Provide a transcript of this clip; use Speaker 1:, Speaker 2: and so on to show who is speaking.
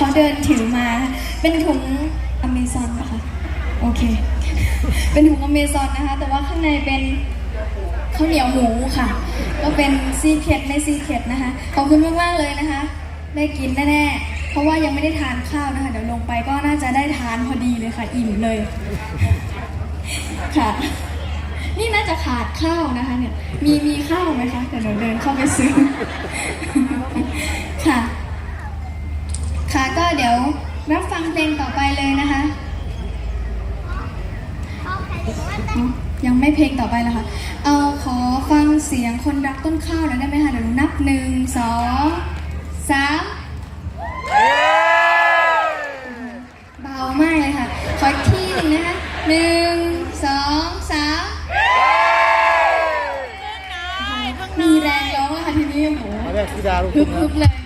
Speaker 1: เขาเดินถือมา เป็นถุงอเมซอนนะคะโอเค เป็นถุงอเมซอนนะคะ แต่ว่าข้างในเป็นข้าวเหนียวหมูค่ะ ก็เป็นซีเคร็ดในซีเคร็ดนะคะ ขอบคุณมากๆเลยนะคะ ได้กินแน่ๆ เพราะว่ายังไม่ได้ทานข้าวนะคะ เดี๋ยวลงไปก็น่าจะได้ทานพอดีเลยค่ะ อิ่มเลย ค่ะ นี่น่าจะขาดข้าวนะคะเนี่ย มีมีข้าวไหมคะ เดี๋ยวเดินเข้าไปซื้อ ค่ะ รับฟังเพลงต่อไปเลยนะคะยังไม่เพลงต่อไปแล้วค่ะ เอาขอฟังเสียงคนรักต้นข้าวหน่อยได้ไหมคะ เดี๋ยวหนูนับหนึ่งสองสามเบามากเลยค่ะ ขออีกทีหนึ่งนะคะหนึ่งสองสามมีแรงร้องแล้วค่ะทีนี้โอ้โห
Speaker 2: มาแรกธิดาลูก
Speaker 1: ฮึ
Speaker 2: ทุ่
Speaker 1: บ
Speaker 2: ง
Speaker 1: ฮึ
Speaker 2: นะ
Speaker 1: บเลยรับฟัง